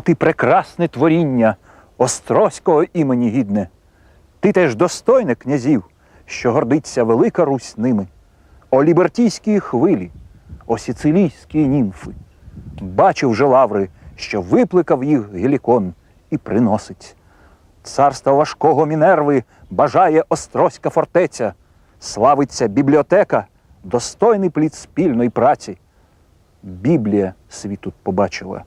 ти прекрасне творіння, Острозького імені гідне. Ти теж достойне князів, що гордиться велика Русь ними. О лібертійській хвилі, о сицилійські німфи. Бачив же лаври, що випликав їх гелікон і приносить. Царства важкого Мінерви бажає Острозька фортеця, славиться бібліотека, достойний плід спільної праці. Біблія світ тут побачила.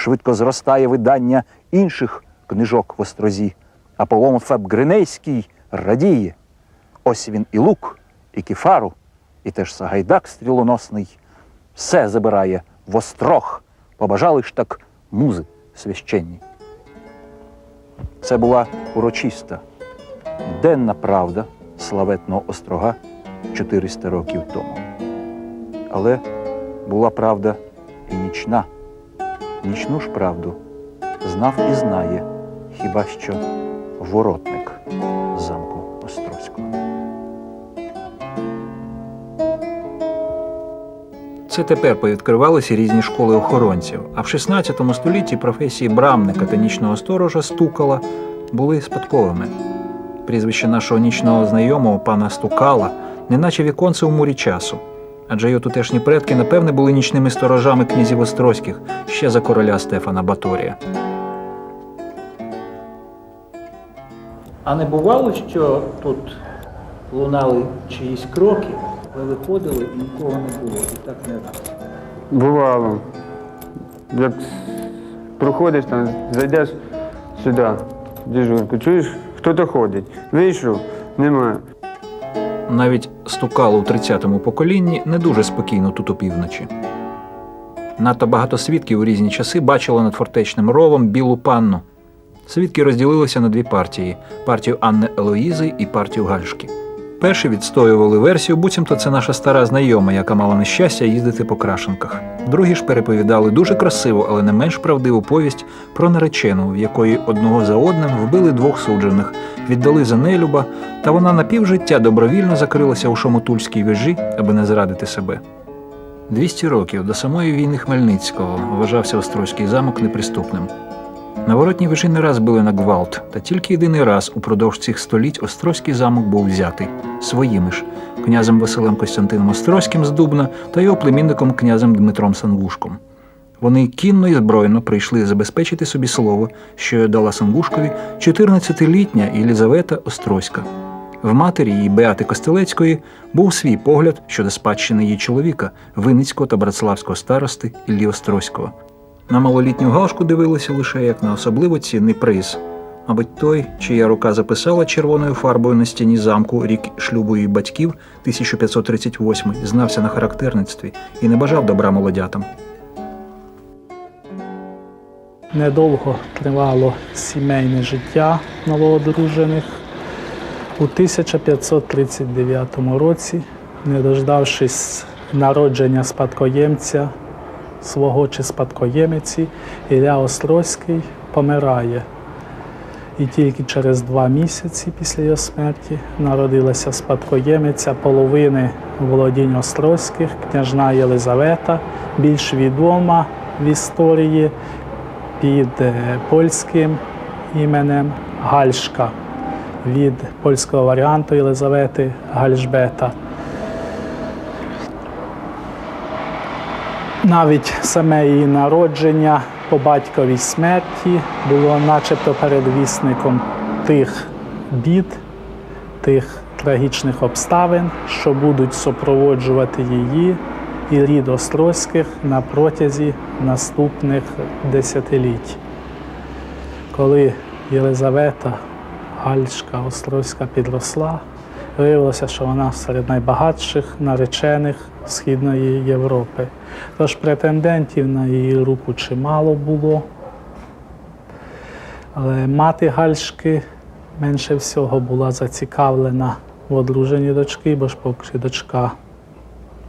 Швидко зростає видання інших книжок в острозі. Аполлон Феб Гринейський радіє. Ось він і лук, і кефару, і теж Сагайдак стрілоносний. Все забирає в острог. Побажали ж так музи священні. Це була урочиста, денна правда славетного острога 400 років тому. Але була правда і нічна. Нічну ж правду знав і знає хіба що воротник замку Острозького. Це тепер повідкривалися різні школи охоронців, а в 16 столітті професії брамника та нічного сторожа стукала були спадковими. Прізвище нашого нічного знайомого пана Стукала, неначе віконце у мурі часу. Адже його тутешні предки, напевне, були нічними сторожами князів Острозьких ще за короля Стефана Баторія. А не бувало, що тут лунали чиїсь кроки, ви виходили і нікого не було, і так не раз. Бувало. Як проходиш там, зайдеш сюди, дежурку, чуєш, хто-то ходить. Вийшов, немає. Навіть стукало у 30-му поколінні не дуже спокійно тут опівночі. Надто багато свідків у різні часи бачило над фортечним ровом білу панну. Свідки розділилися на дві партії: партію Анни Елоїзи і партію Гальшки. Перші відстоювали версію, буцімто це наша стара знайома, яка мала нещастя їздити по крашенках. Другі ж переповідали дуже красиву, але не менш правдиву повість про наречену, в якої одного за одним вбили двох суджених, віддали за нелюба, та вона на півжиття добровільно закрилася у шомотульській вежі, аби не зрадити себе. 200 років до самої війни Хмельницького вважався Острозький замок неприступним. На воротній вежі не раз били на гвалт, та тільки єдиний раз упродовж цих століть Острозький замок був взятий своїми ж князем Василем Костянтином Острозьким з Дубна та його племінником князем Дмитром Сангушком. Вони кінно і збройно прийшли забезпечити собі слово, що дала Сангушкові 14-літня Єлізавета Острозька. В матері її Беати Костелецької був свій погляд щодо спадщини її чоловіка, Винницького та братславського старости Іллі Острозького. На малолітню галшку дивилися лише як на особливо цінний приз. Мабуть, той, чия рука записала червоною фарбою на стіні замку рік шлюбу її батьків 1538 знався на характерництві і не бажав добра молодятам. Недовго тривало сімейне життя новоодружених. У 1539 році, не дождавшись народження спадкоємця свого чи спадкоємиці, Ілля Острозький помирає. І тільки через два місяці після його смерті народилася спадкоємиця половини володінь Острозьких, княжна Єлизавета, більш відома в історії під е, польським іменем Гальшка від польського варіанту Єлизавети Гальжбета. Навіть саме її народження по батьковій смерті було начебто передвісником тих бід, тих трагічних обставин, що будуть супроводжувати її і рід Острозьких на протязі наступних десятиліть. Коли Єлизавета Гальшка Острозька підросла, виявилося, що вона серед найбагатших наречених Східної Європи. Тож претендентів на її руку чимало було. Але мати Гальшки менше всього була зацікавлена в одруженні дочки, бо ж поки дочка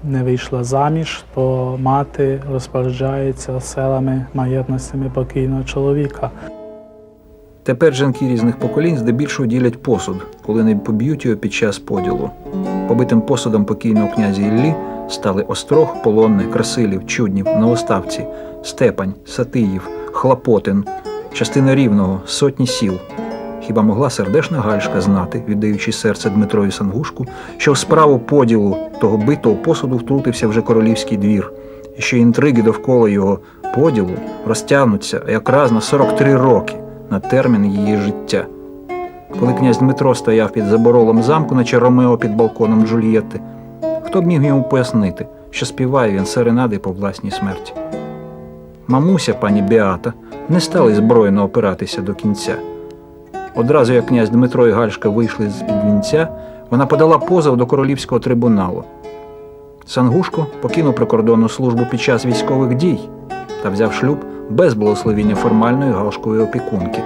не вийшла заміж, то мати розпоряджається селами маєтностями покійного чоловіка. Тепер жінки різних поколінь здебільшого ділять посуд, коли не поб'ють його під час поділу. Побитим посудом покійного князя Іллі стали Острог, Полонне, Красилів, Чуднів, Новоставці, Степань, Сатиїв, Хлопотин, частина рівного, сотні сіл. Хіба могла сердешна Гальшка знати, віддаючи серце Дмитрові Сангушку, що в справу поділу того битого посуду втрутився вже королівський двір, і що інтриги довкола його поділу розтягнуться якраз на 43 роки на термін її життя. Коли князь Дмитро стояв під заборолом замку, наче Ромео під балконом Джульєтти, хто б міг йому пояснити, що співає він серенади по власній смерті? Мамуся, пані Беата, не стали збройно опиратися до кінця. Одразу як князь Дмитро і Гальшка вийшли з під вінця, вона подала позов до королівського трибуналу. Сангушко покинув прикордонну службу під час військових дій та взяв шлюб без благословіння формальної галшкової опікунки.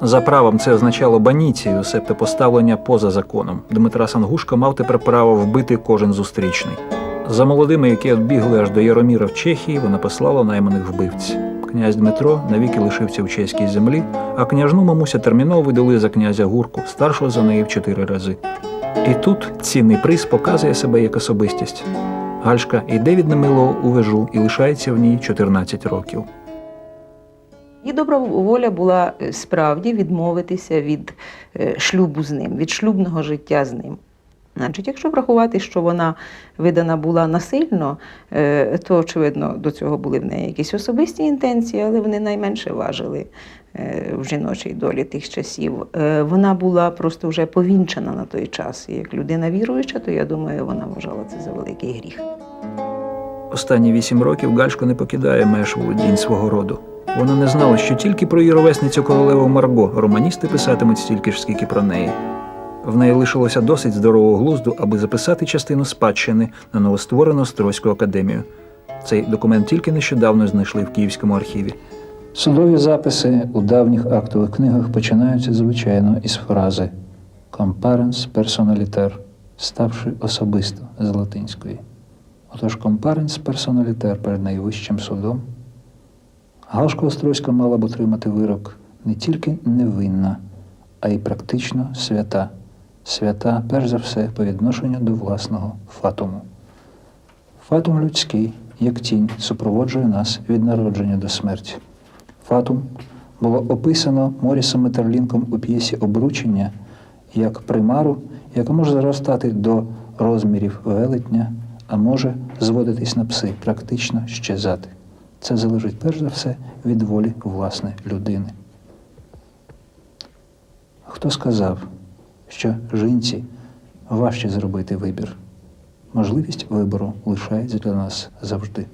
За правом це означало баніцію, себто поставлення поза законом. Дмитра Сангушка мав тепер право вбити кожен зустрічний. За молодими, які відбігли аж до Яроміра в Чехії, вона послала найманих вбивць. Князь Дмитро навіки лишився в чеській землі, а княжну мамуся терміново видали за князя Гурку, старшого за неї в чотири рази. І тут цінний приз показує себе як особистість. Гальшка йде від немилого у вежу і лишається в ній 14 років. Її добра воля була е, справді відмовитися від е, шлюбу з ним, від шлюбного життя з ним. Значить, якщо врахувати, що вона видана була насильно, е, то очевидно до цього були в неї якісь особисті інтенції, але вони найменше важили е, в жіночій долі тих часів. Е, Вона була просто вже повінчена на той час. І як людина віруюча, то я думаю, вона вважала це за великий гріх. Останні вісім років Гальшко не покидає меж володінь свого роду. Вона не знала, що тільки про її ровесницю королеву Марго романісти писатимуть стільки ж, скільки про неї. В неї лишилося досить здорового глузду, аби записати частину спадщини на новостворену Острозьку академію. Цей документ тільки нещодавно знайшли в Київському архіві. Судові записи у давніх актових книгах починаються звичайно із фрази «comparens personaliter», ставши особисто з латинської. Отож «comparens personaliter» перед найвищим судом. Галшка Острозька мала б отримати вирок не тільки невинна, а й практично свята. Свята, перш за все, по відношенню до власного фатуму. Фатум людський, як тінь, супроводжує нас від народження до смерті. Фатум було описано Морісом Метерлінком у п'єсі Обручення як примару, яка може зростати до розмірів велетня, а може зводитись на пси, практично щезати. Це залежить перш за все від волі власне людини. Хто сказав, що жінці важче зробити вибір? Можливість вибору лишається для нас завжди.